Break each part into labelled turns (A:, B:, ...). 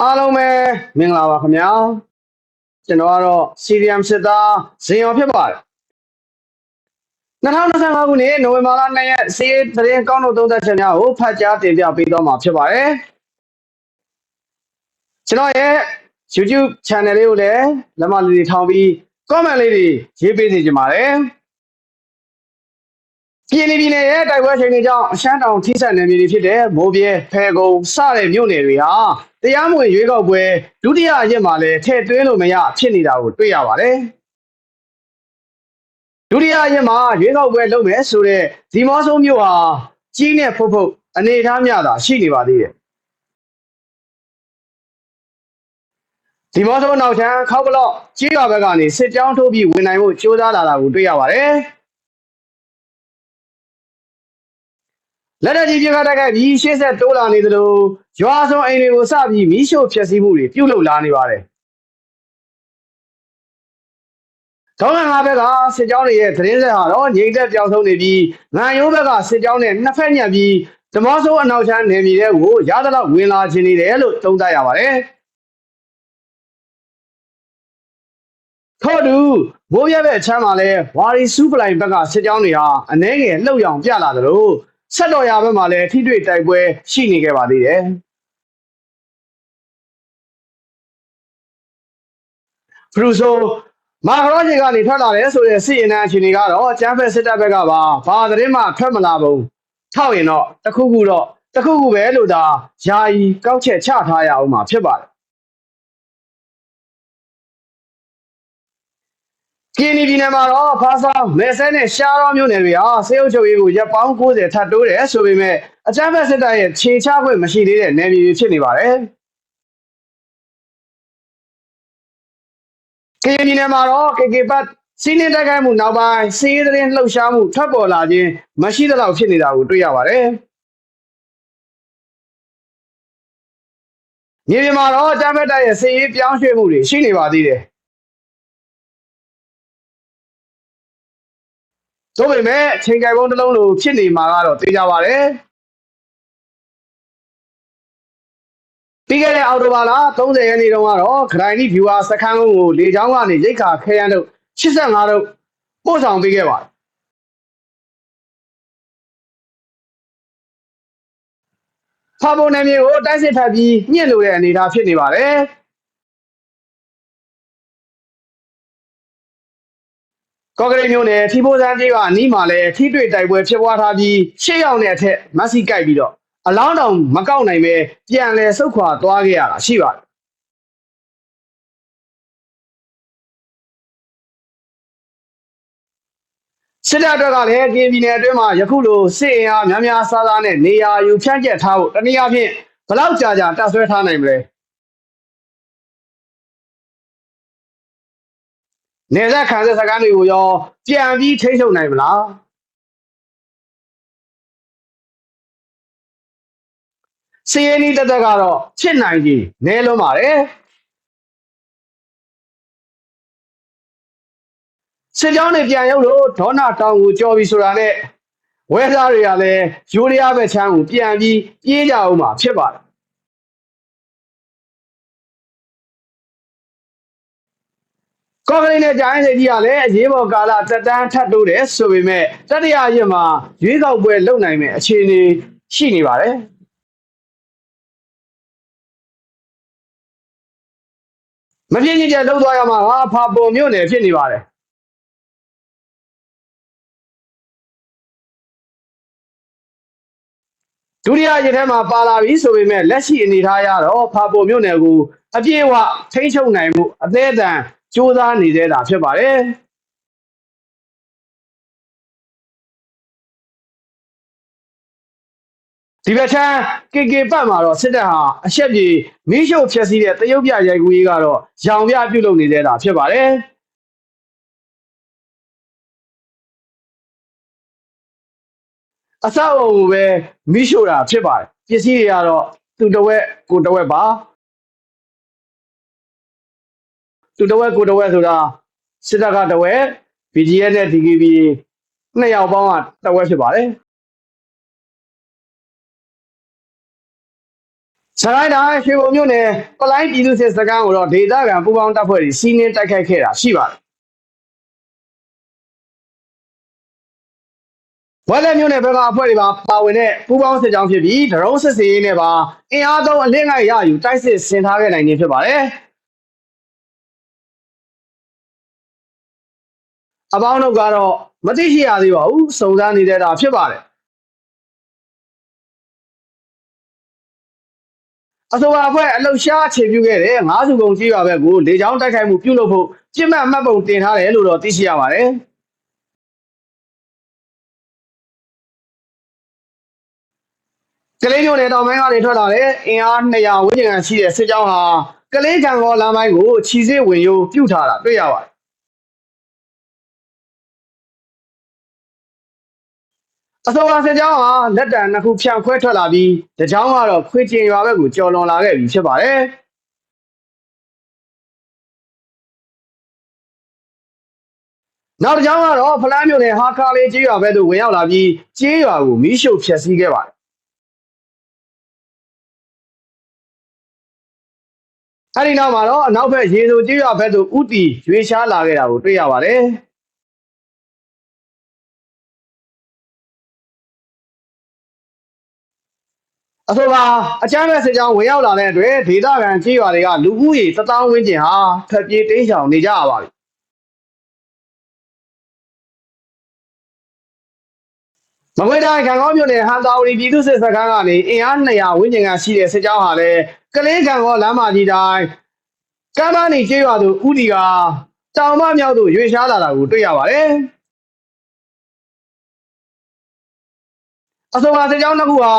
A: အားလုံးပဲမင်္ဂလာပါခင်ဗျာကျွန်တော်ကတော့ CDM စစ်သားဇင်ရော်ဖြစ်ပါတယ်2025ခုနှစ်နိုဝင်ဘာလ2ရက်စီးရီးသတင်းကောင်းတို့သုံးသက်ချက်များကိုဖတ်ကြားတင်ပြပေးတော့မှာဖြစ်ပါတယ်ကျွန်တော်ရဲ့ YouTube channel လေးကိုလည်းလက်မလေးတွေထောင်ပြီး comment လေးတွေရေးပေးစေချင်ပါတယ်ပြည်နယ်ပြည်နယ်ရဲ့တိုက်ပွဲချိန်တွေကြောင့်အရှမ်းတောင်ထိစပ်နယ်မြေတွေဖြစ်တဲ့မိုးပြဲဖဲကုန်းစတဲ့မြို့နယ်တွေဟာ တရားမဝင်ရွေးကောက်ပွဲဒုတိယအရက်မှာလည်းထည့်သွင်းလို့မရဖြစ်နေတာကိုတွေ့ရပါတယ်ဒုတိယအရက်မှာရွေးကောက်ပွဲလုပ်မယ်ဆိုတဲ့ဒီမော့ဆိုးမြို့ဟာကြီးနဲ့ဖုတ်ဖုတ်အနေအထားများတာရှိနေပါသေးတယ်ဒီမော့ဆိုးနောက်ချမ်းခောက်ဘလော့ကြီးရွာဘက်ကနေစစ်ကြောင်းထိုးပြီးဝင်နိုင်ဖို့ကြိုးစားလာတာကိုတွေ့ရပါတယ် လက်နက်ကြီးပြခတ်တိုက်ခိုက်ပြီးရှေ့ဆက်တိုးလာနေသလိုရွာစုံအိမ်တွေကိုစပြီးမီးရှို့ဖျက်ဆီးမှုတွေပြုလုပ်လာနေပါတယ်။ဒေါင်းလန်ငါဘက်ကစစ်ကြောင်းတွေရဲ့သတင်းဆက်ဟာတော့ငြိမ်သက်ပြောင်းဆုံးနေပြီးငံရိုးဘက်ကစစ်ကြောင်းနဲ့နှစ်ဖက်ညက်ပြီးဓမောဆိုးအနောက်ချမ်းနေမြေတွေကိုရသလောက်ဝင်လာခြင်းနေတယ်လို့သုံးသပ်ရပါတယ်။ထို့တူမိုးရတဲ့ချမ်းမှာလဲဝါရီစူးပလိုင်ဘက်ကစစ်ကြောင်းတွေဟာအနှဲငယ်လှုပ်ရောင်ပြလာသလို ဆက်တော်ရဘက်မှာလည်းထိတွေ့တိုက်ပွဲရှိနေခဲ့ပါသေးတယ်။ဘရူဆိုမာကရောဂျီကနေထွက်လာတယ်ဆိုတဲ့စစ်ရင်တန်းအခြေအနေကတော့ကျန်းဖက်စစ်တပ်ဘက်ကပါဘာသတင်းမှထွက်မလာဘူး။ထောက်ရင်တော့တခုခုတော့တခုခုပဲလို့သာယာယီကောက်ချက်ချထားရအောင်မှာဖြစ်ပါတယ်။ ကင်းနီပြည်နယ်မှာတော့ဖားဆောင်မဲဆဲနဲ့ရှားရောမျိုးနယ်တွေဟာစေအုပ်ချုပ်ရေးကိုရပ်ပေါင်း90ထပ်တိုးတယ်ဆိုပေမဲ့အကြမ်းဖက်စစ်တပ်ရဲ့ခြေချခွင့်မရှိသေးတဲ့နယ်မြေတွေဖြစ်နေပါတယ်။ကင်းနီပြည်နယ်မှာတော့ KK ပတ်စီးနင်းတိုက်ခိုက်မှုနောက်ပိုင်းစီးရီးသတင်းလှုပ်ရှားမှုထပ်ပေါ်လာခြင်းမရှိသလောက်ဖြစ်နေတာကိုတွေ့ရပါတယ်။မြေပြင်မှာတော့အကြမ်းဖက်တပ်ရဲ့စီးရီးပြောင်းရွှေ့မှုတွေရှိနေပါသေးတယ်။ ဆိုပေမဲ့ချိန်ကြိုင်ပုံးတစ်လုံးလိုဖြစ်နေမှာကတော့သိကြပါတယ်ပြီးခဲ့တဲ့အော်တိုဘာလ30ရက်နေ့တုန်းကတော့ခရိုင်နီဗျူဟာစခန်းကုန်းကိုလေကြောင်းကနေရိတ်ခါခဲရန်တို့85တို့ပို့ဆောင်ပေးခဲ့ပါတယ်ဖာပုံနယ်မြေကိုတိုက်စစ်ထပ်ပြီးညှင့်လို့တဲ့အနေအထားဖြစ်နေပါတယ် ကော့ကရိတ်မြို့နယ်ထီပိုးစန်းကြီးကအနီးမှာလည်းထိတွေ့တိုက်ပွဲဖြစ်ပွားထားပြီးရှေ့ရောက်တဲ့အထက်မက်ဆီကိုက်ပြီးတော့အလောင်းတောင်မကောက်နိုင်ပဲပြန်လဲဆုတ်ခွာသွားခဲ့ရတာရှိပါတယ်စစ်တပ်အတွက်ကလည်းကင်းပြည်နယ်အတွင်းမှာယခုလိုစစ်အင်အားများများစားစားနဲ့နေရာယူဖြန့်ကျက်ထားဖို့တနည်းအားဖြင့်ဘလောက်ကြာကြာတပ်ဆွဲထားနိုင်မလဲ နေဆက်ခံစစ်စကားတွေကိုရောပြန်ပြီးထိန်းချုပ်နိုင်မလားစီရင်ဤတက်တက်ကတော့ဖြစ်နိုင်ကြီးနဲလုံးပါတယ်စစ်ကြောင်းတွေပြန်ရောက်လို့ဒေါနာတောင်ကိုကြော်ပြီးဆိုတာနဲ့ဝဲသားတွေကလည်းယူရီးယားပဲချမ်းကိုပြန်ပြီးပြေးကြအောင်မှာဖြစ်ပါတယ် ကော်ကလေးနဲ့ဂျိုင်းစိတ်ကြီးကလည်းအရေးပေါ်ကာလတက်တန်းထပ်တိုးတယ်ဆိုပေမဲ့တတိယရက်မှာရွေးကောက်ပွဲလုပ်နိုင်မယ့်အခြေအနေရှိနေပါတယ်မပြင်းကြီးတဲ့လှုပ်သွားရမှာဟာဖာပုံမြို့နယ်ဖြစ်နေပါတယ်ဒုတိယရက်ထဲမှာပါလာပြီဆိုပေမဲ့လက်ရှိအနေထားရတော့ဖာပုံမြို့နယ်ကိုအပြည့်အဝထိန်းချုပ်နိုင်မှုအသေးအတန် စ조사နေသေးတာဖြစ်ပါတယ်ဒီဘက်ချမ်းကေကေပတ်မှာတော့စစ်တပ်ဟာအရှက်ပြေမီးရှို့ဖျက်ဆီးတဲ့တရုတ်ပြရိုက်ကူးရေးကတော့ရောင်ပြပြုတ်လုပ်နေသေးတာဖြစ်ပါတယ်အဆောက်အအုံကိုပဲမီးရှို့တာဖြစ်ပါတယ်ပစ္စည်းတွေကတော့သူတဝက်ကိုတဝက်ပါ သူတဝက်ကိုတဝက်ဆိုတာစစ်တပ်ကတဝက် BGS နဲ့ DKB နှစ်ယောက်ပေါင်းကတဝက်ဖြစ်ပါတယ်
B: ဒီနေ့ကတော့ CDM စစ်သားဇင်ရော်ဖြစ်ပါတယ်။
A: ဒီဘက်ချမ်း KK ပတ်မှာတော့စစ်တပ်ဟာအရှက်ပြေမီးရှို့ဖျက်ဆီးတဲ့တရုတ်ပြရိုက်ကူးရေးကတော့ရောင်ပြပြုတ်လုပ်နေသေးတာဖြစ်ပါတယ်။စကိုင်းတိုင်းရွှေဘုံမြို့နယ်ပလိုင်းပြည်သူ့စစ်စခန်းကိုတော့ဒေသခံပူးပေါင်းတပ်ဖွဲ့တွေစီးနင်းတိုက်ခိုက်ခဲ့တာရှိပါတယ်ဝက်လက်မြို့နယ်ဘက်ကအဖွဲ့တွေပါပါဝင်တဲ့ပူးပေါင်းစစ်ကြောင်းဖြစ်ပြီးဒရုန်းစစ်စေးနဲ့ပါအင်အားသုံးအလင်းငိုက်ရယူတိုက်စစ်ဆင်ထားခဲ့နိုင်ခြင်းဖြစ်ပါတယ် အပေါင်းတို့ကတော့မသိရှိရသေးပါဘူးစုံစမ်းနေတဲ့တာဖြစ်ပါတယ်အဆိုပါအဖွဲ့အလှရှားအခြေပြုခဲ့တဲ့ငါးစုကုံကြီးရွာဘက်ကိုလေကြောင်းတိုက်ခိုက်မှုပြုလုပ်ဖို့ပြစ်မှတ်မှတ်ပုံတင်ထားတယ်လို့တော့သိရှိရပါတယ်ကလေးမျိုးနယ်တောင်ပိုင်းကနေထွက်လာတဲ့အင်အား200ဝန်းကျင်ခန့်ရှိတဲ့စစ်ကြောင်းဟာကလေးကံကောလမ်းပိုင်းကိုခြီစစ်ဝင်ရိုးပြုတ်ထားတာတွေ့ရပါတယ် အဆိုပါစစ်ကြောင်းဟာလက်တံနှစ်ခုဖြန့်ခွဲထွက်လာပြီးတကြောင်းကတော့ခွေကျင်ရွာဘက်ကိုကျော်လွန်လာခဲ့ပြီဖြစ်ပါတယ်နောက်တစ်ကြောင်းကတော့ဖလားမြို့နယ်ဟာခါလေးကျေးရွာဘက်သို့ဝင်ရောက်လာပြီးကျေးရွာကိုမီးရှို့ဖျက်ဆီးခဲ့ပါတယ်အဲဒီနောက်မှာတော့အနောက်ဘက်ရေစိုးကျေးရွာဘက်သို့ဥတီရွေရှားလာခဲ့တာကိုတွေ့ရပါတယ် အဆိုပါအချမ်းမဲ့စစ်ကြောင်းဝင်ရောက်လာတဲ့အတွက်ဒေသခံကြေးရွာတွေကလူဦးရေ1000ဝန်းကျင်ဟာဖက်ပြေးတိမ်းရှောင်နေကြရပါပြီမကွေးတိုင်းကံကောင်းမြို့နယ်ဟန်တာဝတီပြည်သူ့စစ်စခန်းကနေအင်အား200ဝန်းကျင်ကရှိတဲ့စစ်ကြောင်းဟာလည်းကလေးကံကောလမ်းမကြီးတိုင်းကမ်းမနီကျေးရွာသို့ဥတီကတောင်မမြောက်သို့ရွေရှားလာတာကိုတွေ့ရပါတယ် အဆိုပါစစ်ကြောင်းတစ်ခုဟာ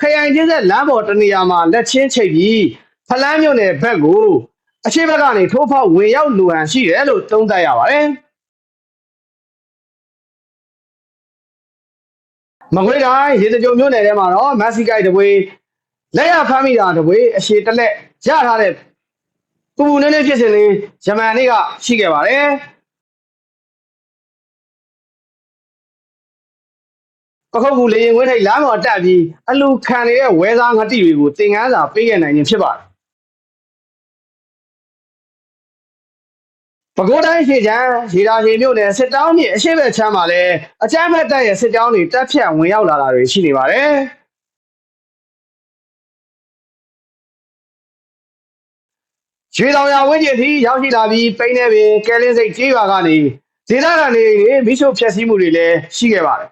A: ခရိုင်ချင်းဆက်လမ်းပေါ်တနေရာမှာလက်ချင်းချိတ်ပြီးဖလန်းမြို့နယ်ဘက်ကိုအရှိဘက်ကနေထိုးဖောက်ဝင်ရောက်လူဟန်ရှိတယ်လို့သုံးသပ်ရပါတယ်မကွေးတိုင်းရေစကြိုမြို့နယ်ထဲမှာတော့မက်ဆီကိုက်တပွေလက်ရဖမ်းမိတာတပွေအရှိတလက်ရထားတဲ့ပူပူနည်းနည်းဖြစ်စဉ်လေးဂျမန်နေ့ကရှိခဲ့ပါတယ် ပခုတ်ကူလေရင်ဝဲထိတ်လမ်းပေါ်တက်ပြီးအလူခံနေတဲ့ဝဲသားငတိတွေကိုသင်ငန်းစာပေးခဲ့နိုင်ခြင်းဖြစ်ပါတယ်ပဲခူးတိုင်းရှေ့ချမ်းရေတာရှည်မြို့နယ်စစ်တောင်းမြစ်အရှိဘက်ချမ်းမှာလည်းအကြမ်းဖက်တပ်ရဲ့စစ်ကြောင်းတွေတက်ဖြတ်ဝင်ရောက်လာတာတွေရှိနေပါတယ်ရွှေတောင်ရဝင်းကျင်ထိရောက်ရှိလာပြီးပိန်းနေပင်ကဲလင်းစိတ်ကြေးရွာကနေဒေသခံတွေမိရှုဖျက်ဆီးမှုတွေလည်းရှိခဲ့ပါတယ်၎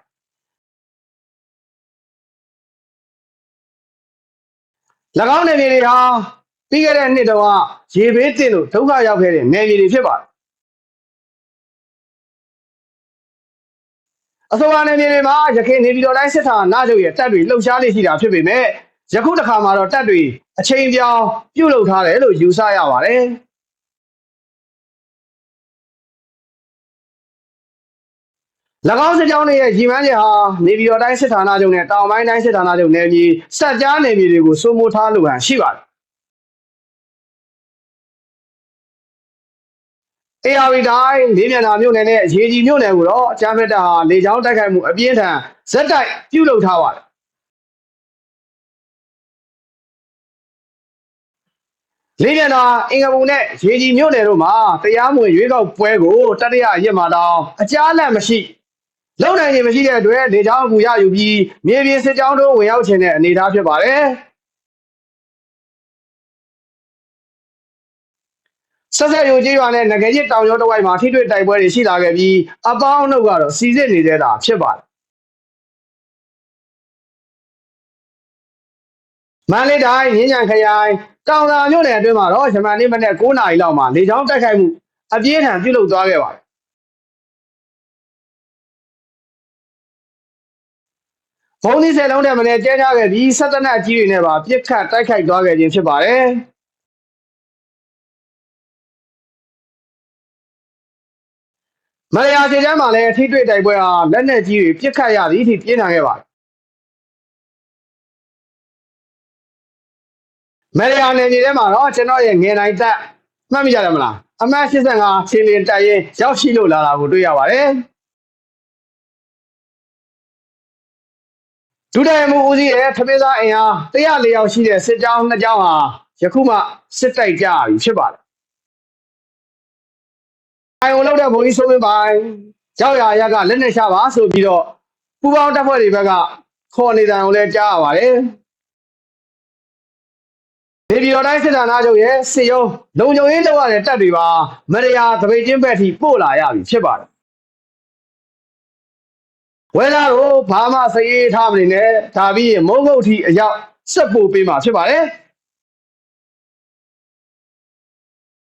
A: င်းနယ်မြေတွေဟာပြီးခဲ့တဲ့နှစ်တုန်းကရေဘေးတင်လို့ဒုက္ခရောက်ခဲ့တဲ့နယ်မြေတွေဖြစ်ပါတယ်အဆိုပါနယ်မြေတွေမှာရခိုင်နေပြည်တော်တိုင်းစစ်ဌာနချုပ်ရဲ့တပ်တွေလှုပ်ရှားနေရှိတာဖြစ်ပေမဲ့ယခုတစ်ခါမှာတော့တပ်တွေအချိန်ပြောင်းပြုတ်လုထားတယ်လို့ယူဆရပါတယ်၎ င်းစစ်ကြောင်းတွေရဲ့ရည်မှန်းချက်ဟာနေပြည်တော်တိုင်းစစ်ဌာနချုပ်နဲ့တောင်ပိုင်းတိုင်းစစ်ဌာနချုပ်နယ်မြေစက်ကြားနယ်မြေတွေကိုစိုးမိုးထားလို့ဟန်ရှိပါတယ်။ ARV တိုင်းလေးမြန်တာမြို့နယ်နဲ့ရေကြီးမြို့နယ်ကိုတော့အကြမ်းဖက်တပ်ဟာလေကြောင်းတိုက်ခိုက်မှုအပြင်းထန်ဇက်တိုက်ပြုလုပ်ထားပါတယ်။လေးမြန်တာအင်္ဂပူနဲ့ရေကြီးမြို့နယ်တို့မှာတရားမဝင်ရွေးကောက်ပွဲကိုတတိယရက်မှာတောင်အကြားလက်မရှိ လုံနိုင်ခြင်းမရှိတဲ့အတွက်လေကြောင်းအကူရယူပြီးမြေပြင်စစ်ကြောင်းတို့ဝင်ရောက်ခြင်းတဲ့အနေအထားဖြစ်ပါတယ်ဆက်ဆက်ယူကြီးရွာနဲ့ငကယ်ကြီးတောင်ကျောတဝိုက်မှာထိတွေ့တိုက်ပွဲတွေရှိလာခဲ့ပြီးအပေါင်းအုပ်ကတော့စီစစ်နေတဲ့တာဖြစ်ပါတယ်မန္တလေးတိုင်းရင်းညံခရိုင်တောင်သာမြို့နယ်အတွင်းမှာတော့ဂျမန်နေ့မနေ့9နာရီလောက်မှာလေကြောင်းတိုက်ခိုက်မှုအပြင်းထန်ပြုလုပ်သွားခဲ့ပါတယ် ဘုံသီးဆယ်လုံးနဲ့မနေ့ကျဲထားခဲ့ပြီးဆက်တနက်ကြီးတွေနဲ့ပါပြစ်ခတ်တိုက်ခိုက်သွားခဲ့ခြင်းဖြစ်ပါတယ်။မရယာခြေချမ်းမှာလည်းထိတွေ့တိုက်ပွဲဟာလက်နက်ကြီးတွေပြစ်ခတ်ရသည်အထိပြင်းထန်ခဲ့ပါတယ်။မရယာနယ်မြေထဲမှာတော့ကျွန်တော်ရဲ့ငယ်နိုင်သက်မှတ်မိကြတယ်မလားအမှတ်85ချင်းလင်းတိုက်ရင်ရောက်ရှိလို့လာတာကိုတွေ့ရပါတယ်။ ဒုတိယမှုဦးစီးရဲ့ထမင်းသားအင်အား104ယောက်ရှိတဲ့စစ်ကြောင်းနှစ်ကြောင်းဟာယခုမှစစ်တိုက်ကြပြီဖြစ်ပါတယ်။အိုင်ုံလောက်တဲ့ဘုံကြီးဆိုမင်းပိုင်ကြောက်ရရကလက်နဲ့ချပါဆိုပြီးတော့ပူပေါင်းတပ်ဖွဲ့တွေဘက်ကခေါ်နေတာကိုလည်းကြားရပါတယ်။ဒေပြည်တော်တိုင်းစစ်ဌာနချုပ်ရဲ့စစ်ရုံးလုံခြုံရေးလုပ်ရတဲ့တပ်တွေပါမရယာသပိတ်ချင်းဘက်ထိပို့လာရပြီဖြစ်ပါတယ် ဝဲလာကိုဘာမှစရေးထားမနေနဲ့ဒါပြီးရင်မုံငုတ်ထီအရောက်ဆက်ပို့ပေးမှာဖြစ်ပါတယ်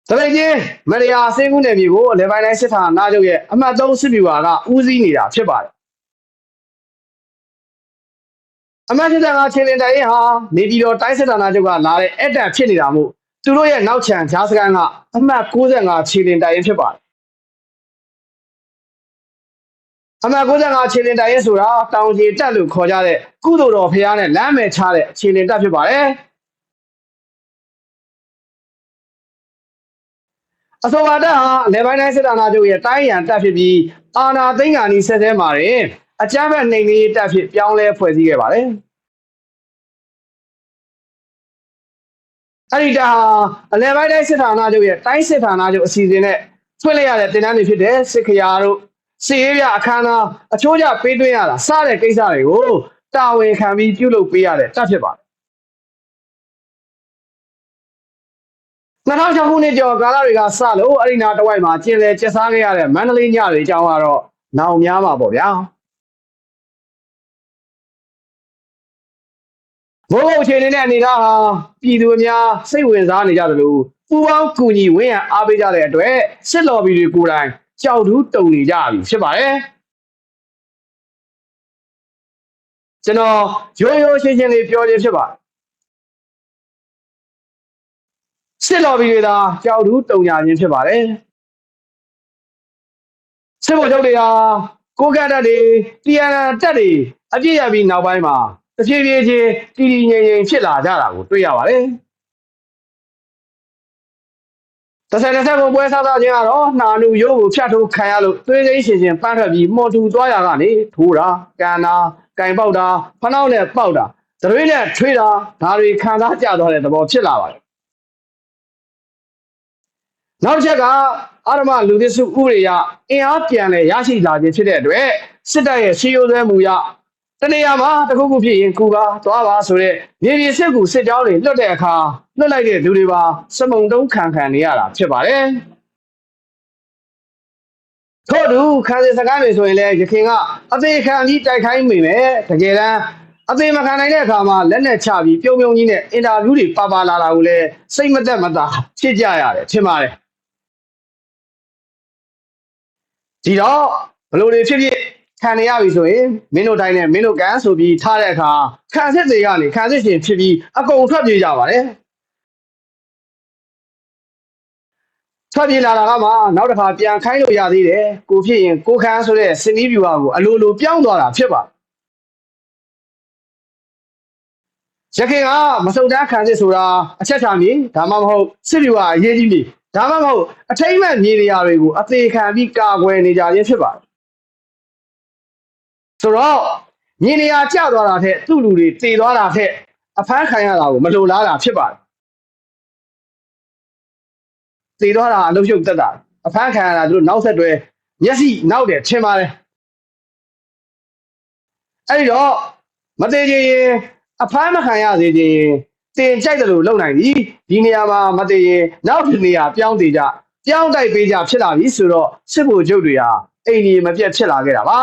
A: တပိတ်ချင်းမရယာစင်းကူးနယ်မြေကိုလေပိုင်းတိုင်းစစ်ဌာနချုပ်ရဲ့အမှတ်3စစ်ဗျူဟာကဦးစီးနေတာဖြစ်ပါတယ်အမတ်စစ်တပ်ကချင်းလင်တိုင်ရင်ဟာနေပြည်တော်တိုင်းစစ်ဌာနချုပ်ကလာတဲ့အဲ့တန်ဖြစ်နေတာမို့သူတို့ရဲ့နောက်ချန်ဂျားစကန်ကအမှတ်65ချင်းလင်တိုင်ရင်ဖြစ်ပါတယ် အမှတ်65ချင်းလင်တိုင်ရင်ဆိုတာတောင်ကြီးတက်လို့ခေါ်ကြတဲ့ကုသိုလ်တော်ဖရားနဲ့လမ်းမယ်ချတဲ့ချင်းလင်တက်ဖြစ်ပါတယ်အစောပါတက်ဟာလေပိုင်းတိုင်းစစ်ဌာနချုပ်ရဲ့တိုင်းရန်တက်ဖြစ်ပြီးအာနာသိန်းကန်ဤဆက်ဆဲမှာတယ်အကြမ်းဖက်နှိမ်နင်းတက်ဖြစ်ပြောင်းလဲဖွဲ့စည်းခဲ့ပါတယ်အဲ့ဒီတဟာအလဲပိုင်းတိုင်းစစ်ဌာနချုပ်ရဲ့တိုင်းစစ်ဌာနချုပ်အစီအစဉ်နဲ့ဖွင့်လိုက်ရတဲ့တင်တန်းတွေဖြစ်တဲ့စစ်ခရာတို့ စီရေးပြအခမ်းအနားအချိုးကျပေးသွင်းရတာစတဲ့ကိစ္စတွေကိုတာဝန်ခံပြီးပြုလုပ်ပေးရတဲ့တပ်ဖြစ်ပါတယ်2006ခုနှစ်ကျော်ကာလတွေကစလို့အဲ့ဒီနာတဝိုက်မှာကျင်လည်ကျဆားခဲ့ရတဲ့မန္တလေးညတွေအကြောင်းကတော့နောင်များမှာပေါ့ဗျာဘိုးဘုတ်အခြေအနေနဲ့အနေထားဟာပြည်သူအများစိတ်ဝင်စားနေကြတယ်လို့ပူပေါင်းကူညီဝင်းရံအားပေးကြတဲ့အတွက်စစ်လော်ဘီတွေကိုယ်တိုင် ကြောက်တူးတုံနေကြပြီဖြစ်ပါတယ်ကျွန်တော်ရိုးရိုးရှင်းရှင်းလေးပြောခြင်းဖြစ်ပါတယ်စစ်လော်ဘီတွေသာကြောက်တူးတုံညာခြင်းဖြစ်ပါတယ်စစ်ဘုတ်ချုပ်တွေဟာကိုကတ်တက်တွေတီယန်တက်တွေအပြည့်ရပြီးနောက်ပိုင်းမှာတဖြည်းဖြည်းချင်းတည်တည်ငြိမ်ငြိမ်ဖြစ်လာကြတာကိုတွေ့ရပါတယ်။ တစ်ဆက်တစ်ဆက်ကိုပွဲစားစားချင်းကတော့နှာနုရိုးကိုဖြတ်ထိုးခံရလို့သွေးစိမ်းရှင်ရှင်ပန်းထွက်ပြီးမော်တူသွားရကနေထိုးတာကန်တာကင်ပေါက်တာဖနှောက်နဲ့ပေါက်တာသရွေးနဲ့ထွေးတာဒါတွေခံစားကြသွားတဲ့သဘောဖြစ်လာပါတယ်။နောက်တစ်ချက်ကအာရမလူသစ်စုဥရိယအင်အားပြန်လဲရရှိလာခြင်းဖြစ်တဲ့အတွက်စစ်တပ်ရဲ့စီယိုသွဲမှုရ တနေရာမှာတခုခုဖြစ်ရင်ကူပါသွားပါဆိုတဲ့မြေပြင်စစ်ကူစစ်ကြောင်းတွေလွတ်တဲ့အခါလွတ်လိုက်တဲ့လူတွေပါစမုံတုံးခံခံနေရတာဖြစ်ပါတယ်ထို့သူခန်းစင်စကားတွေဆိုရင်လည်းရခင်ကအသေးခံပြီးတိုက်ခိုင်းမိမယ်တကယ်တမ်းအသေးမခံနိုင်တဲ့အခါမှာလက်နဲ့ချပြီးပြုံပြုံကြီးနဲ့အင်တာဗျူးတွေပါပါလာတာကိုလည်းစိတ်မသက်မသာဖြစ်ကြရတယ်ထင်ပါတယ်ဒီတော့ဘလို့တွေဖြစ်ဖြစ် ခံရပြီဆိုရင်မင်းတို့တိုင်းနဲ့မင်းတို့ကန်ဆိုပြီးထားတဲ့အခါခံစစ်တွေကနေခံစစ်ရှင်ဖြစ်ပြီးအကုန်ထွက်ပြေးကြပါတယ်ထွက်ပြေးလာတာကမှနောက်တစ်ခါပြန်ခိုင်းလို့ရသေးတယ်ကိုဖြစ်ရင်ကိုခန်းဆိုတဲ့စင်နီးဗျူဟာကိုအလိုလိုပြောင်းသွားတာဖြစ်ပါတယ်ရခင်ကမစုံတန်းခံစစ်ဆိုတာအချက်ချာမြေဒါမှမဟုတ်စစ်ဗျူဟာအရေးကြီးမြေဒါမှမဟုတ်အထိမ့်မဲ့မြေနေရာတွေကိုအသေးခံပြီးကာကွယ်နေကြခြင်းဖြစ်ပါတယ် ဆိုတော့မြေနေရာကျသွားတာထက်သူ့လူတွေတည်သွားတာထက်အဖမ်းခံရတာကိုမလိုလားတာဖြစ်ပါတယ်တည်သွားတာအလုံးရှုပ်တက်တာအဖမ်းခံရတာသူတို့နောက်ဆက်တွဲမျက်စိနောက်တယ်ထင်ပါတယ်အဲ့ဒီတော့မသေးချင်ရင်အဖမ်းမခံရသေးချင်ရင်တင်ကြိုက်တယ်လို့လုပ်နိုင်ပြီဒီနေရာမှာမသေးရင်နောက်တစ်နေရာပြောင်းတည်ကြပြောင်းတိုက်ပေးကြဖြစ်လာပြီဆိုတော့စစ်ဗိုလ်ချုပ်တွေဟာအိမ်ကြီးမပြတ်ဖြစ်လာခဲ့တာပါ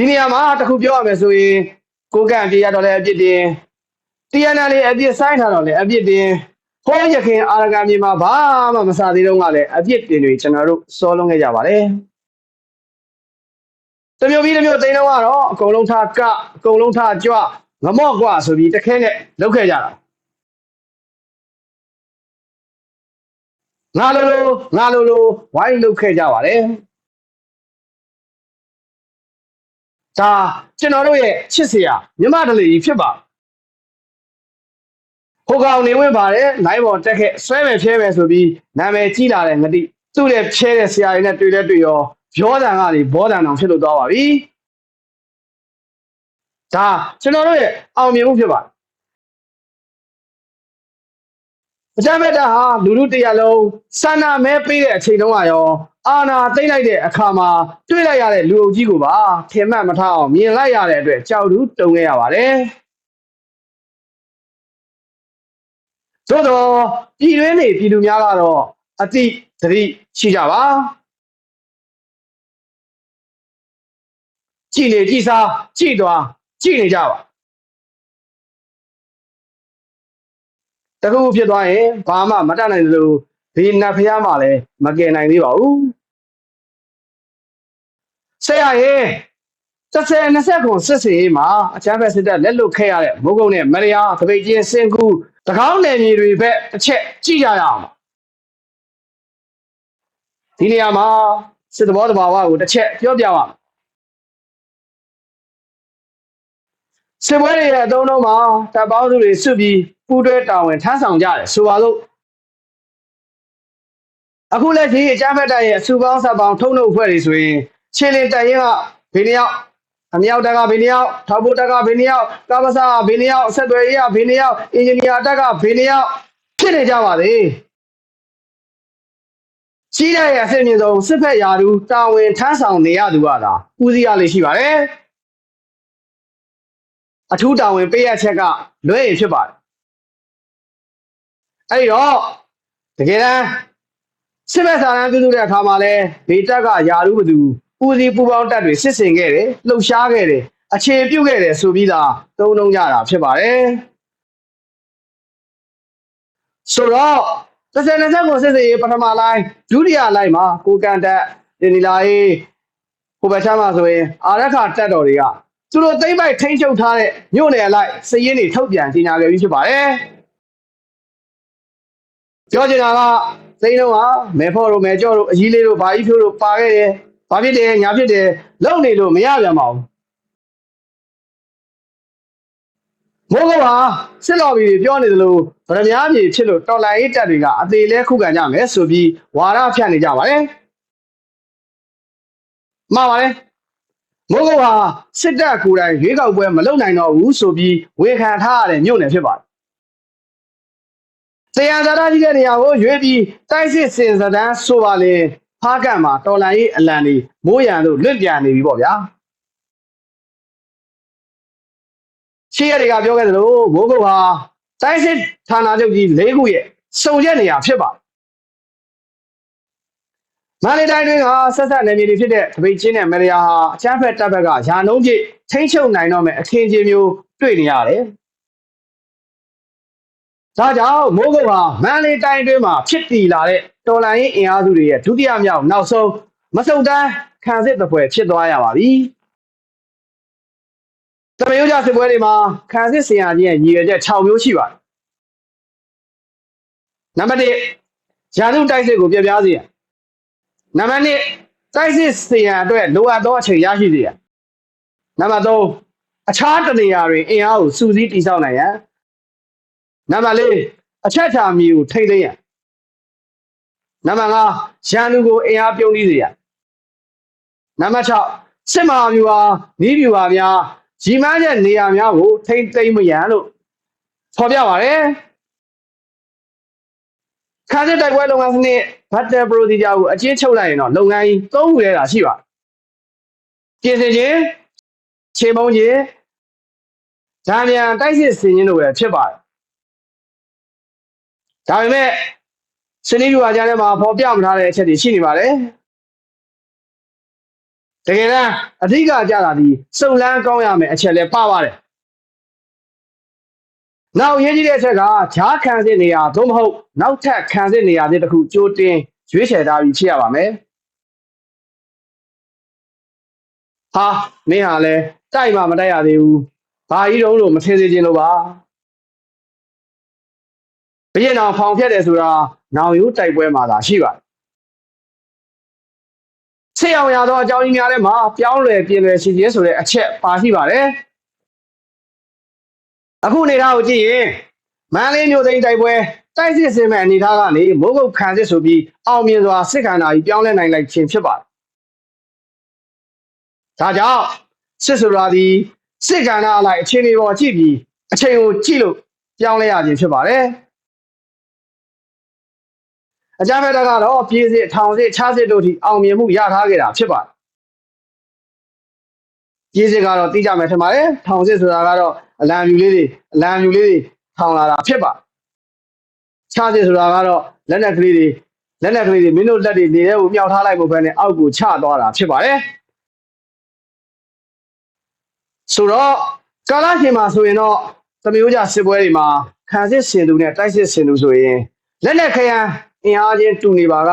A: ဒီနေရာမှာတခုပြောရမယ်ဆိုရင်ကိုကန့်ပြေရတော့လည်းအပြစ်တင်တီယနာလေးအပြစ်ဆိုင်ထားတော့လည်းအပြစ်တင်ဟောရခင်အာရဂံမြေမှာဘာမှမစားသေးတော့ကလည်းအပြစ်တင်တွေကျွန်တော်တို့စောလုံးခဲ့ကြပါတယ်တမျိုးပြီးတမျိုးသိန်းတော့ကတော့အကုန်လုံးထားကအကုန်လုံးထားကြွငမော့ကွာဆိုပြီးတခဲနဲ့လောက်ခဲ့ကြတာငါလိုလိုငါလိုလိုဝိုင်းလောက်ခဲ့ကြပါတယ် ဒါကျွန်တော်တို့ရဲ့ချစ်စရာမြမတလေကြီးဖြစ်ပါဟိုကောင်နေဝင်ပါတယ်နိုင်ပေါ်တက်ခဲ့ဆွဲမယ်ဖြဲမယ်ဆိုပြီးနာမည်ကြီးလာတဲ့ငတိသူ့ရဲ့ဖြဲတဲ့ဆရာတွေနဲ့တွေ့တဲ့တွေ့ရောပြောတန်ကနေဘောတန်အောင်ဖြစ်လို့သွားပါပြီဒါကျွန်တော်တို့ရဲ့အောင်မြင်မှုဖြစ်ပါတယ်အကြမ်းဖက်တာဟာလူလူတစ်ရက်လုံးစန္ဒမဲပေးတဲ့အချိန်တုန်းကရောအာနာသိမ့်လိုက်တဲ့အခါမှာတွေ့လိုက်ရတဲ့လူအုပ်ကြီးကိုပါထင်မှတ်မထားအောင်မြင်လိုက်ရတဲ့အတွက်ကြောက်တူးတုံခဲ့ရပါတယ်သို့တော့ပြည်တွင်းနေပြည်သူများကတော့အတိသတိရှိကြပါကြည်နေကြည်စားကြည်သွားကြည်နေကြပါတခုခုဖြစ်သွားရင်ဘာမှမတတ်နိုင်သလို ဒီနတ်ဖျားမှလည်းမကယ်နိုင်သေးပါဘူးဆက်ရရင်တစ်ဆယ်နှစ်ဆက်ကုန်စစ်စီရေးမှာအချမ်းဖက်စစ်တပ်လက်လွတ်ခဲ့ရတဲ့မုတ်ကုတ်နဲ့မရယာသပိတ်ချင်းစင်ကူတကောင်းနယ်မြေတွေဘက်တစ်ချက်ကြည့်ကြရအောင်ဒီနေရာမှာစစ်တဘောတဘာဝကိုတစ်ချက်ပြောပြပါမယ်စစ်ပွဲတွေရဲ့အသုံးလုံးမှာတပ်ပေါင်းစုတွေစုပြီးပူးတွဲတာဝန်ထမ်းဆောင်ကြတယ်ဆိုပါလို့ အခုလက်ရှိအကြမ်းဖက်တပ်ရဲ့အစုပေါင်းဆက်ပေါင်းထုံးနှုတ်ဖွဲ့တွေဆိုရင်ခြေလင်တပ်ရင်းကဘေးနှစ်ယောက်အမြောက်တက်ကဘေးနှစ်ယောက်ထောက်ဖို့တက်ကဘေးနှစ်ယောက်ကပ္ပစာဘေးနှစ်ယောက်ဆက်သွယ်ရေးကဘေးနှစ်ယောက်အင်ဂျင်နီယာတက်ကဘေးနှစ်ယောက်ဖြစ်နေကြပါလေကြီးတဲ့ရဲ့အဆင့်မြင့်ဆုံးစစ်ဖက်ရာထူးတာဝန်ထမ်းဆောင်နေရသူကသာဦးစီးရလေးရှိပါတယ်အထူးတာဝန်ပေးရချက်ကလွဲရင်ဖြစ်ပါတယ်အဲ့ဒီတော့တကယ်တမ်း စစ်ဘက်စာရန်ပြုစုတဲ့အခါမှာလဲဒေတက်ကယာရုဘသူဦးစီးပူပေါင်းတပ်တွေစစ်ဆင်ခဲ့တယ်လှုပ်ရှားခဲ့တယ်အခြေပြုတ်ခဲ့တယ်ဆိုပြီးသားသုံးလုံးကြတာဖြစ်ပါတယ်ဆိုတော့တစ်စက်နှစ်ဆက်ကိုစစ်စေးပထမလိုင်းဒုတိယလိုင်းမှာကိုကန်တက်တင်ဒီလာရေးဟိုဘက်ချမ်းမှာဆိုရင်အာရခတက်တော်တွေကသူတို့သိမ့်ပိုက်ထိန်းချုပ်ထားတဲ့မြို့နယ်အလိုက်စည်ရင်းတွေထုတ်ပြန်ကြေညာခဲ့ပြီးဖြစ်ပါတယ်ပြောချင်တာက စိမ့်တော့ဟာမဲဖို့တို့မဲကြော့တို့အကြီးလေးတို့ဘာကြီးဖြိုးတို့ပါခဲ့တယ်ဘာဖြစ်တယ်ညာဖြစ်တယ်လုံနေလို့မရပြန်ပါဘူးမိုးကပါစစ်တော်ဘီတွေပြောနေသလိုဗရမ ्या မြေဖြစ်လို့တော်လိုင်းရေးတပ်တွေကအသေးလဲခုခံကြမယ်ဆိုပြီးဝါရဖြန့်နေကြပါတယ်မှားပါတယ်မိုးကပါစစ်တပ်ကိုယ်တိုင်ရွေးကောက်ပွဲမလုပ်နိုင်တော့ဘူးဆိုပြီးဝေခံထားရတဲ့မြို့နယ်ဖြစ်ပါတယ် တရားသာရကြီးတဲ့နေရာကိုရွေးပြီးတိုက်စစ်စင်စဒန်းဆိုပါလေဖားကန့်မှာတော်လန်ရေးအလံတွေမိုးရံတို့လွတ်ပြန်နေပြီပေါ့ဗျာရှေ့ရတွေကပြောခဲ့သလိုမိုးကုတ်ဟာတိုက်စစ်ဌာနချုပ်ကြီး၄ခုရဲ့စုံရက်နေရာဖြစ်ပါမန္တလေးတိုင်းတွင်ကဆက်ဆက်နယ်မြေတွေဖြစ်တဲ့တပိတ်ချင်းနဲ့မရယာဟာအချမ်းဖက်တပ်ဘက်ကယာနှုံးပြည့်ထိမ့်ချုပ်နိုင်တော့မဲ့အခင်းချင်းမျိုးတွေ့နေရတယ် ဒါကြောင့်မိုးကုတ်ဟာမန္တလေးတိုင်းတွင်းမှာဖြစ်တည်လာတဲ့တော်လိုင်းရင်အင်အားစုတွေရဲ့ဒုတိယမြောက်နောက်ဆုံးမစုံတန်းခံစစ်တပွဲဖြစ်သွားရပါပြီ။တမယိုးကြစစ်ပွဲတွေမှာခံစစ်ဆင်ရခြင်းရဲ့ရည်ရွယ်ချက်6မျိုးရှိပါတယ်။နံပါတ်1ရာထူးတိုက်စစ်ကိုပြပြစေရ။နံပါတ်2တိုက်စစ်ဆင်ရအတွက်လိုအပ်သောအချိန်ရရှိစေရ။နံပါတ်3အခြားတနေရာတွင်အင်အားကိုစုစည်းတည်ဆောက်နိုင်ရန် နံပါတ်၄အချက်ချာမြေကိုထိမ့်သိမ်းရနံပါတ်5ရန်သူကိုအင်အားပြုံးသီးစေရနံပါတ်6စစ်မဟာဗျူဟာနီးဗျူဟာများရီမန်းတဲ့နေရာများကိုထိမ့်သိမ်းမရန်လို့ဖော်ပြပါတယ်ခါစစ်တိုက်ပွဲလုပ်ငန်းစနစ် battle procedure ကိုအချင်းချုပ်လိုက်ရင်တော့လုပ်ငန်းကြီး၃ခုလဲတာရှိပါပြင်ဆင်ခြင်းခြေမုံခြင်းဓာမြန်တိုက်စစ်ဆင်ခြင်းတို့ပဲဖြစ်ပါတယ် ဒါပေမဲ့စနေပြူအကြမ်းထဲမှာပေါ်ပြမထားတဲ့အချက်တွေရှိနေပါတယ်တကယ်တမ်းအဓိကကြတာဒီစုံလန်းကောင်းရမယ်အချက်လည်းပါပါတယ်နောက်အရေးကြီးတဲ့အချက်ကဂျားခံစစ်နေရာသို့မဟုတ်နောက်ထပ်ခံစစ်နေရာတွေတခုကြိုးတင်ရွေးချယ်ထားပြီးဖြစ်ရပါမယ်ဟာမင်းဟာလဲတိုက်မှမတိုက်ရသေးဘူးဘာကြီးတုံးလို့မထင်စေချင်လို့ပါ ဘရင်တော်ဖောင်ဖြတ်တယ်ဆိုတာနောင်ရိုးတိုက်ပွဲမှာသာရှိပါတယ်ဆစ်အောင်ရသောအကြောင်းကြီးများထဲမှာပြောင်းလဲပြင်လဲရှိခြင်းဆိုတဲ့အချက်ပါရှိပါတယ်အခုနေသားကိုကြည့်ရင်မန္တလေးမြို့သိမ်းတိုက်ပွဲတိုက်စစ်စင်မဲ့အနေထားကနေမိုးကုတ်ခံစစ်ဆိုပြီးအောင်မြင်စွာစစ်ခန္ဓာကြီးပြောင်းလဲနိုင်လိုက်ခြင်းဖြစ်ပါတယ်ဒါကြောင့်စစ်ဆိုတာဒီစစ်ကဏ္ဍအလိုက်အခြေအနေပေါ်ကြည့်ပြီးအချိန်ကိုကြည့်လို့ပြောင်းလဲရခြင်းဖြစ်ပါတယ် အကြမ်းဖက်တပ်ကတော့ပြည်စစ်ထောင်စစ်ခြားစစ်တို့ထိအောင်မြင်မှုရထားခဲ့တာဖြစ်ပါတယ်ပြည်စစ်ကတော့သိကြမယ်ထင်ပါတယ်ထောင်စစ်ဆိုတာကတော့အလံဖြူလေးတွေအလံဖြူလေးတွေထောင်လာတာဖြစ်ပါတယ်ခြားစစ်ဆိုတာကတော့လက်နက်ကလေးတွေလက်နက်ကလေးတွေမင်းတို့လက်တွေနေတဲ့ကိုမြောက်ထားလိုက်ဖို့ပဲနဲ့အောက်ကိုချသွားတာဖြစ်ပါတယ်ဆိုတော့ကာလရှင်မှာဆိုရင်တော့သမီးတို့ကြစစ်ပွဲတွေမှာခံစစ်ဆင်သူနဲ့တိုက်စစ်ဆင်သူဆိုရင်လက်နက်ခရမ်း အင်အားချင်းတူနေပါက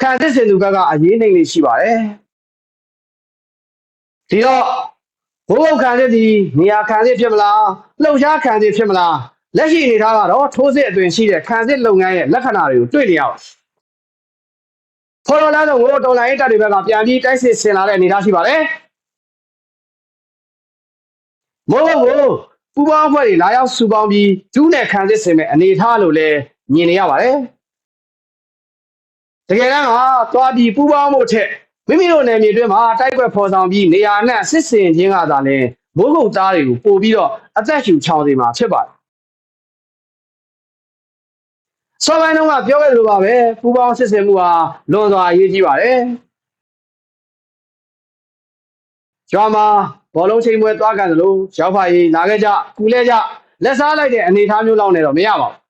A: ခံစစ်ဆင်သူဘက်ကအရေးနှိမ့်လေးရှိပါတယ်ဒီတော့ဘိုးဘုတ်ခံစစ်ဒီနေရာခံစစ်ဖြစ်မလားလှုပ်ရှားခံစစ်ဖြစ်မလားလက်ရှိအနေထားကတော့ထိုးစစ်အတွင်ရှိတဲ့ခံစစ်လုပ်ငန်းရဲ့လက္ခဏာတွေကိုတွေ့နေရပါတယ်ဖော်တော်လာတော့ဘိုးတော်လိုင်းတပ်တွေဘက်ကပြန်ပြီးတိုက်စစ်ဆင်လာတဲ့အနေအထားရှိပါတယ်မို့လို့ပူပေါင်းဖွဲ့တွေလာရောက်စုပေါင်းပြီးဒုနဲ့ခံစစ်ဆင်မဲ့အနေအထားလို့လည်းမြင်နေရပါတယ် တကယ်တမ်းကသွားပြီးပူပေါင်းမှုထက်မိမိတို့နယ်မြေတွင်းမှာတိုက်ကွက်ဖော်ဆောင်ပြီးနေရာနဲ့စစ်စင်ခြင်းကသာလဲမိုးကုတ်သားတွေကိုပို့ပြီးတော့အသက်ရှူချောင်းစီမှာဖြစ်ပါတယ်စောပိုင်းတုန်းကပြောခဲ့သလိုပါပဲပူပေါင်းစစ်စင်မှုဟာလွန်စွာအရေးကြီးပါတယ်ကျွမ်းမှာဘောလုံးချိန်ပွဲသွားကန်သလိုရောက်ဖာကြီးလာခဲ့ကြကူလဲကြလက်စားလိုက်တဲ့အနေအထားမျိုးလောက်နဲ့တော့မရပါဘူး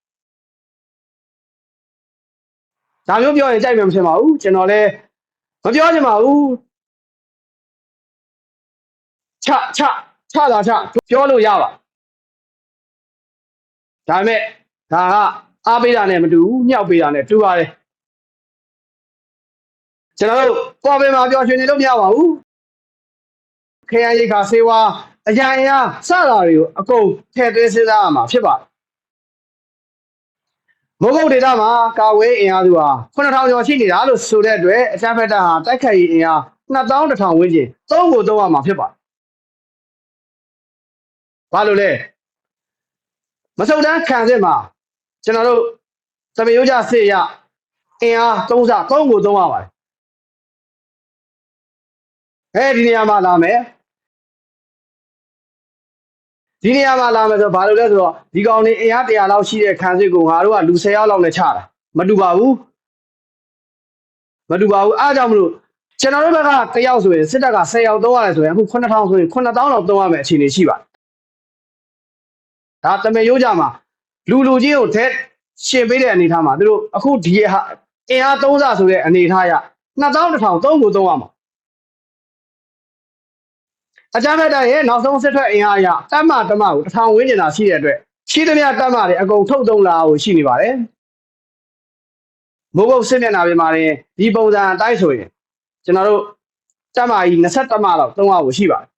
A: ဒါမျိုးပြောရင်ကြိုက်မှာမဖြစ်ပါဘူးကျွန်တော်လည်းမပြောချင်ပါဘူးချချချတာချပြောလို့ရပါဒါပေမဲ့ဒါကအားပေးတာနဲ့မတူဘူးမြောက်ပေးတာနဲ့တူပါတယ်ကျွန်တော်တို့ပေါ်ပင်မှာပြောရှင်နေလို့မရပါဘူးခရမ်းရိတ်ခါဆေးဝါးအရာအရာစတာတွေကိုအကုန်ထည့်သွင်းစဉ်းစားရမှာဖြစ်ပါတယ် မုတ်ကုတ်ဒေတာမှာကာဝေးအင်အားစုဟာ9000ကျော်ရှိနေတာလို့ဆိုတဲ့အတွက်အချမ်းဖက်တာဟာတိုက်ခိုက်ရေးအင်အား2000ဝန်းကျင်သုံးကိုသုံးရမှာဖြစ်ပါတယ်။ဘာလို့လဲမစုံတန်းခံစစ်မှာကျွန်တော်တို့သမယိုးကြစစ်ရအင်အားသုံးစားသုံးကိုသုံးရပါတယ်။အဲဒီနေရာမှာလာမယ် ဒီနေရာမှာလာမယ်ဆိုဘာလို့လဲဆိုတော့ဒီကောင်နေအင်အား100လောက်ရှိတဲ့ခံစစ်ကိုငါတို့ကလူ10ယောက်လောက်နဲ့ချတာမတူပါဘူးမတူပါဘူးအားကြောင့်မလို့ကျွန်တော်တို့ဘက်ကတယောက်ဆိုရင်စစ်တပ်က10ယောက်သုံးရတယ်ဆိုရင်အခု9000ဆိုရင်9000လောက်သုံးရမယ်အခြေအနေရှိပါတယ်ဒါတမေရိုးကြမှာလူလူချင်းကိုထဲရှင်ပေးတဲ့အနေထားမှာသူတို့အခုဒီဟာအင်အား3ဆဆိုတဲ့အနေထားရ2000 1000 3ကိုသုံးရမှာ အကြမ်းဖက်တပ်ရဲ့နောက်ဆုံးစစ်ထွက်အင်အားအရတပ်မတမကိုတစ်ထောင်ဝန်းကျင်သာရှိတဲ့အတွက်ရှိသမျှတပ်မတွေအကုန်ထုတ်သုံးလာကိုရှိနေပါတယ်မိုးဘုတ်စစ်မျက်နှာပြင်မှာရင်ဒီပုံစံအတိုင်းဆိုရင်ကျွန်တော်တို့တပ်မကြီး20မလောက်သုံးအောင်ရှိပါတယ်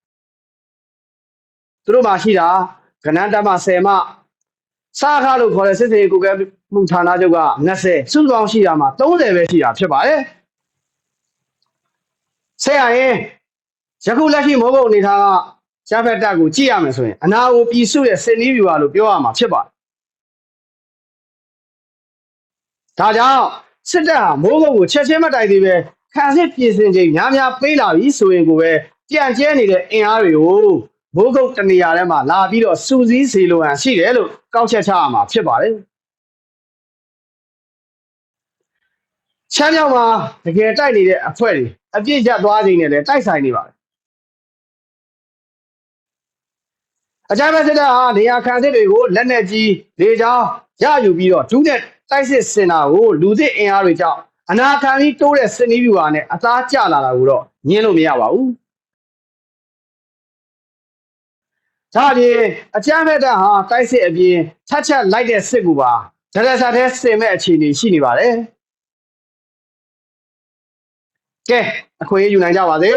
A: သူတို့မှာရှိတာကနန်းတပ်မ10မစားခါလို့ခေါ်တဲ့စစ်စေးကိုကဲမှုဌာနချုပ်က20စုစုပေါင်းရှိတာမှာ30ပဲရှိတာဖြစ်ပါတယ်ဆက်ရရင် ယခုလက်ရှိမောဘုတ်အနေထားကရှားဖက်တက်ကိုကြည့်ရမယ်ဆိုရင်အနာကိုပြည်စုရဲ့စင်နီးဗျူဟာလို့ပြောရမှာဖြစ်ပါတယ်ဒါကြောင့်စစ်တပ်ဟာမိုးကုတ်ကိုချက်ချင်းမတိုင်သေးပဲခံစစ်ပြင်ဆင်ချိန်များများပေးလာပြီဆိုရင်ကိုပဲကြံ့ကျဲနေတဲ့အင်အားတွေကိုမိုးကုတ်တနေရာထဲမှာလာပြီးတော့စူးစီးစေလိုဟန်ရှိတယ်လို့ကောက်ချက်ချရမှာဖြစ်ပါတယ်ချမ်းမြောက်မှာတကယ်တိုက်နေတဲ့အဖွဲ့တွေအပြစ်ရသွားခြင်းနဲ့လည်းတိုက်ဆိုင်နေပါတယ် အကြမ်းဖက်စစ်တပ်ဟာနေရာခံစစ်တွေကိုလက်နက်ကြီးလေကြောင်းရယူပြီးတော့ဒုနဲ့တိုက်စစ်စင်တာကိုလူသစ်အင်အားတွေကြောင့်အနာခံပြီးတိုးတဲ့စနီးဗျူဟာနဲ့အသားကျလာတာကိုတော့ညင်းလို့မရပါဘူး။ဒါပြင်အကြမ်းဖက်တပ်ဟာတိုက်စစ်အပြင်ထတ်ချက်လိုက်တဲ့စစ်ကူပါဒရက်ဆာတဲ့စင်မဲ့အခြေအနေရှိနေပါတယ်။ကဲအခွင့်အရေးယူနိုင်ကြပါစေ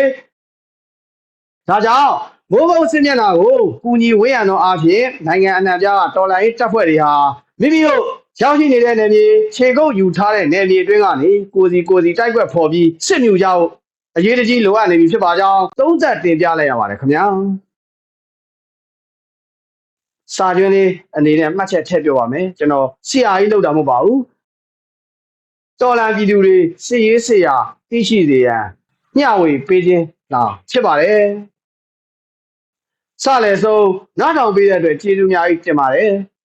A: ။ဒါကြောင့် မိုးကုတ်စစ်မျက်နှာကိုကူညီဝေးရန်သောအဖြစ်နိုင်ငံအနှံ့ပြားတော်လိုင်းတပ်ဖွဲ့တွေဟာမိမိတို့ရောက်ရှိနေတဲ့နယ်မြေခြေကုပ်ယူထားတဲ့နယ်မြေအတွင်းကနေကိုစီကိုစီတိုက်ကွက်ဖော်ပြီးစစ်မြူကြဖို့အရေးတကြီးလိုအပ်နေပြီဖြစ်ပါကြောင်းသုံးသက်တင်ပြလိုက်ရပါတယ်ခင်ဗျာစာကျွင်းလေးအနေနဲ့မှတ်ချက်ထည့်ပြောပါမယ်ကျွန်တော်ဆရာကြီးလောက်တာမဟုတ်ပါဘူးတော်လန်ပြည်သူတွေစစ်ရေးဆရာသိရှိစေရန်မျှဝေပေးခြင်းလာဖြစ်ပါတယ် စလည်းဆုံးနားထောင်ပေးတဲ့အတွက်ကျေးဇူးများကြီးတင်ပါတယ်